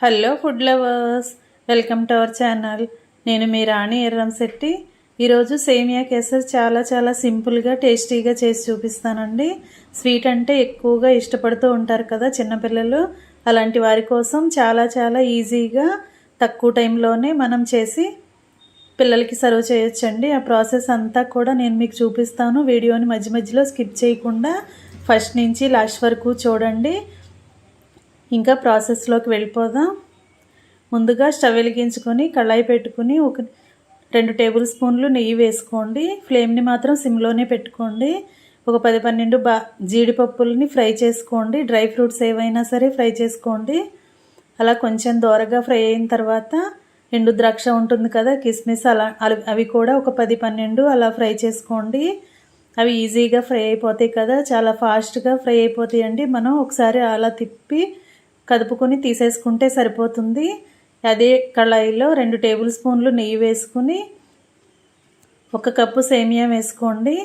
Hello food lovers welcome to our channel. నేను మీ రాణి ఎర్రం శెట్టి. ఈరోజు సేమియా కేసర్ చాలా చాలా సింపుల్గా టేస్టీగా చేసి చూపిస్తానండి. స్వీట్ అంటే ఎక్కువగా ఇష్టపడుతూ ఉంటారు కదా చిన్నపిల్లలు అలాంటి వారి కోసం చాలా చాలా ఈజీగా తక్కువ టైంలోనే మనం చేసి పిల్లలకి సర్వ్ చేయొచ్చండి. ఆ ప్రాసెస్ అంతా కూడా నేను మీకు చూపిస్తాను. వీడియోని మధ్య మధ్యలో స్కిప్ చేయకుండా ఫస్ట్ నుంచి లాస్ట్ వరకు చూడండి. ఇంకా ప్రాసెస్లోకి వెళ్ళిపోదాం. ముందుగా స్టవ్ వెలిగించుకొని కళాయి పెట్టుకుని ఒక రెండు టేబుల్ స్పూన్లు నెయ్యి వేసుకోండి. ఫ్లేమ్ని మాత్రం సిమ్లోనే పెట్టుకోండి. ఒక పది పన్నెండు బా జీడిపప్పులని ఫ్రై చేసుకోండి. డ్రై ఫ్రూట్స్ ఏవైనా సరే ఫ్రై చేసుకోండి. అలా కొంచెం దోరగా ఫ్రై అయిన తర్వాత ఎండు ద్రాక్ష ఉంటుంది కదా కిస్మిస్ అలా అవి కూడా ఒక పది పన్నెండు అలా ఫ్రై చేసుకోండి. అవి ఈజీగా ఫ్రై అయిపోతాయి కదా చాలా ఫాస్ట్గా ఫ్రై అయిపోతాయండి. మనం ఒకసారి అలా తిప్పి కదుపుకొని తీసేసుకుంటే సరిపోతుంది. అదే కళాయిలో రెండు టేబుల్ స్పూన్లు నెయ్యి వేసుకుని ఒక కప్పు సేమియా వేసుకోండి.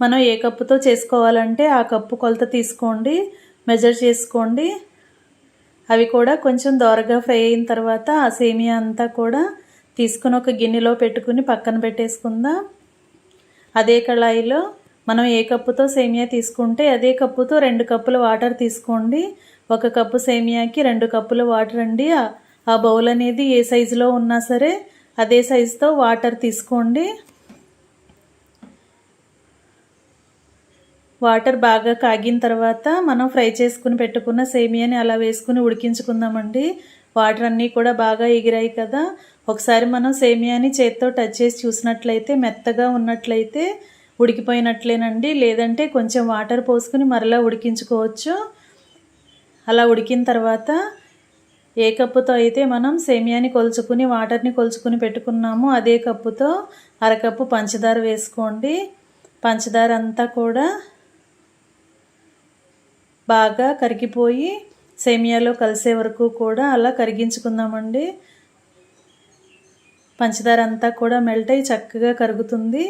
మనం ఏ కప్పుతో చేసుకోవాలంటే ఆ కప్పు కొలత తీసుకోండి. మెజర్ చేసుకోండి. అవి కూడా కొంచెం దోరగా ఫ్రై అయిన తర్వాత ఆ సేమియా అంతా కూడా తీసుకుని ఒక గిన్నెలో పెట్టుకుని పక్కన పెట్టేసుకుందాం. అదే కళాయిలో మనం ఏ కప్పుతో సేమియా తీసుకుంటే అదే కప్పుతో రెండు కప్పుల వాటర్ తీసుకోండి. ఒక కప్పు సేమియాకి రెండు కప్పుల వాటర్ అండి. ఆ బౌల్ అనేది ఏ సైజులో ఉన్నా సరే అదే సైజుతో వాటర్ తీసుకోండి. వాటర్ బాగా కాగిన తర్వాత మనం ఫ్రై చేసుకుని పెట్టుకున్న సేమియాని అలా వేసుకుని ఉడికించుకుందామండి. వాటర్ అన్నీ కూడా బాగా ఎగిరాయి కదా. ఒకసారి మనం సేమియాని చేత్తో టచ్ చేసి చూసినట్లయితే మెత్తగా ఉన్నట్లయితే ఉడికిపోయినట్లేనండి. లేదంటే కొంచెం వాటర్ పోసుకుని మరలా ఉడికించుకోవచ్చు. అలా ఉడికిన తర్వాత ఏ కప్పుతో అయితే మనం సేమియాని కొలుచుకుని వాటర్ని కొలుచుకుని పెట్టుకున్నామో అదే కప్పుతో అరకప్పు పంచదార వేసుకోండి. పంచదార అంతా కూడా బాగా కరిగిపోయి సేమియాలో కలిసే వరకు కూడా అలా కరిగించుకుందామండి. పంచదార అంతా కూడా మెల్ట్ అయి చక్కగా కరుగుతుంది.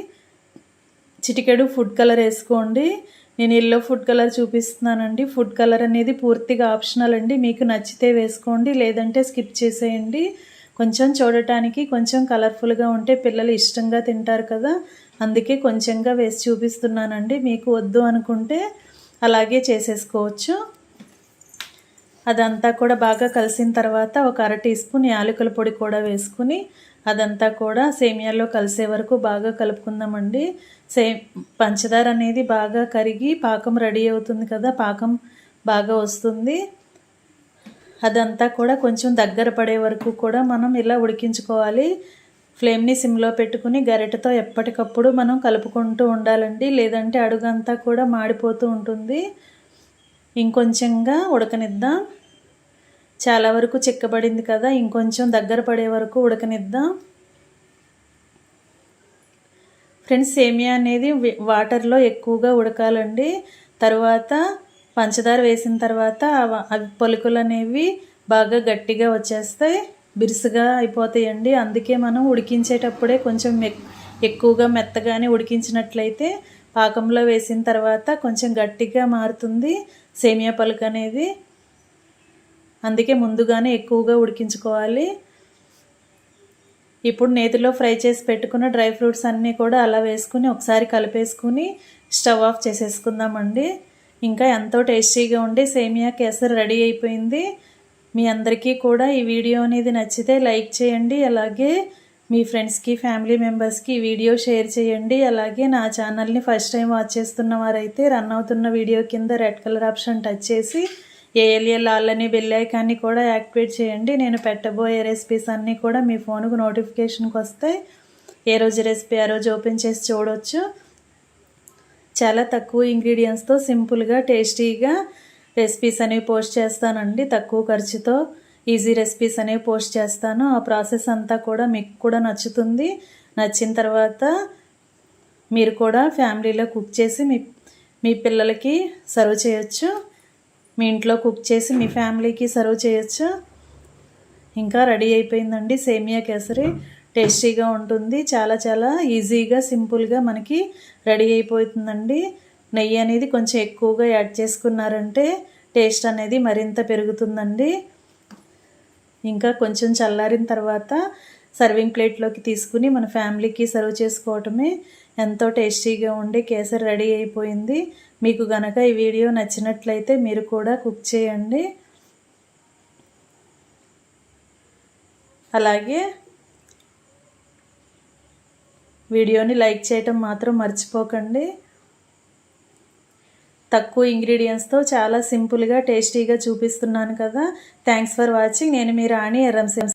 చిటికెడు ఫుడ్ కలర్ వేసుకోండి. నేను ఎల్లో ఫుడ్ కలర్ చూపిస్తున్నానండి. ఫుడ్ కలర్ అనేది పూర్తిగా ఆప్షనల్ అండి. మీకు నచ్చితే వేసుకోండి. లేదంటే స్కిప్ చేసేయండి. కొంచెం చూడటానికి కొంచెం కలర్ఫుల్గా ఉంటే పిల్లలు ఇష్టంగా తింటారు కదా. అందుకే కొంచెంగా వేసి చూపిస్తున్నానండి. మీకు వద్దు అనుకుంటే అలాగే చేసేసుకోవచ్చు. అదంతా కూడా బాగా కలిసిన తర్వాత ఒక అర టీ స్పూన్ యాలకుల పొడి కూడా వేసుకుని అదంతా కూడా సేమియాలో కలిసే వరకు బాగా కలుపుకుందామండి. సే పంచదార అనేది బాగా కరిగి పాకం రెడీ అవుతుంది కదా పాకం బాగా వస్తుంది. అదంతా కూడా కొంచెం దగ్గర పడే వరకు కూడా మనం ఇలా ఉడికించుకోవాలి. ఫ్లేమ్ని సిమ్లో పెట్టుకుని గరిటతో ఎప్పటికప్పుడు మనం కలుపుకుంటూ ఉండాలండి. లేదంటే అడుగంతా కూడా మాడిపోతూ ఉంటుంది. ఇంకొంచెంగా ఉడకనిద్దాం. చాలా వరకు చిక్కబడింది కదా ఇంకొంచెం దగ్గర పడే వరకు ఉడకనిద్దాం. ఫ్రెండ్స్ సేమియా అనేది వాటర్లో ఎక్కువగా ఉడకాలండి. తర్వాత పంచదార వేసిన తర్వాత అవి పలుకులు అనేవి బాగా గట్టిగా వచ్చేస్తాయి. బిరుసుగా అయిపోతాయండి. అందుకే మనం ఉడికించేటప్పుడే కొంచెం ఎక్కువగా మెత్తగానే ఉడికించినట్లయితే పాకంలో వేసిన తర్వాత కొంచెం గట్టిగా మారుతుంది సేమియా పలుకు అనేది. అందుకే ముందుగానే ఎక్కువగా ఉడికించుకోవాలి. ఇప్పుడు నేతిలో ఫ్రై చేసి పెట్టుకున్న డ్రై ఫ్రూట్స్ అన్నీ కూడా అలా వేసుకుని ఒకసారి కలిపేసుకుని స్టవ్ ఆఫ్ చేసేసుకుందామండి. ఇంకా ఎంతో టేస్టీగా ఉండి సేమియా కేసర్ రెడీ అయిపోయింది. మీ అందరికీ కూడా ఈ వీడియో అనేది నచ్చితే లైక్ చేయండి. అలాగే మీ ఫ్రెండ్స్కి ఫ్యామిలీ మెంబర్స్కి వీడియో షేర్ చేయండి. అలాగే నా ఛానల్ని ఫస్ట్ టైం వాచ్ చేస్తున్న వారైతే రన్ అవుతున్న వీడియో కింద రెడ్ కలర్ ఆప్షన్ టచ్ చేసి ఏఎల్ఎల్ ఆల్ అని బెల్ ఐకాన్ని కూడా యాక్టివేట్ చేయండి. నేను పెట్టబోయే రెసిపీస్ అన్నీ కూడా మీ ఫోన్కు నోటిఫికేషన్కి వస్తాయి. ఏ రోజు రెసిపీ ఆ రోజు ఓపెన్ చేసి చూడవచ్చు చాలా తక్కువ ఇంగ్రీడియంట్స్తో సింపుల్గా టేస్టీగా రెసిపీస్ అనేవి పోస్ట్ చేస్తానండి. తక్కువ ఖర్చుతో ఈజీ రెసిపీస్ అనేవి పోస్ట్ చేస్తాను. ఆ ప్రాసెస్ అంతా కూడా మీకు కూడా నచ్చుతుంది. నచ్చిన తర్వాత మీరు కూడా ఫ్యామిలీలో కుక్ చేసి మీ మీ పిల్లలకి సర్వ్ చేయొచ్చు. మీ ఇంట్లో కుక్ చేసి మీ ఫ్యామిలీకి సర్వ్ చేయొచ్చు? ఇంకా రెడీ అయిపోయిందండి సేమియా కేసరి. టేస్టీగా ఉంటుంది చాలా చాలా ఈజీగా సింపుల్గా మనకి రెడీ అయిపోతుందండి. నెయ్యి అనేది కొంచెం ఎక్కువగా యాడ్ చేసుకున్నారంటే టేస్ట్ అనేది మరింత పెరుగుతుందండి. ఇంకా కొంచెం చల్లారిన తర్వాత సర్వింగ్ ప్లేట్లోకి తీసుకుని మన ఫ్యామిలీకి సర్వ్ చేసుకోవటమే ఎంతో టేస్టీగా ఉండి కేసరి రెడీ అయిపోయింది. మీకు గనక ఈ వీడియో నచ్చినట్లయితే మీరు కూడా కుక్ చేయండి. అలాగే వీడియోని లైక్ చేయటం మాత్రం మర్చిపోకండి. తక్కువ ఇంగ్రీడియంట్స్తో చాలా సింపుల్గా టేస్టీగా చూపిస్తున్నాను కదా. Thanks for watching. నేను మీ రాణి ఎర్రంశం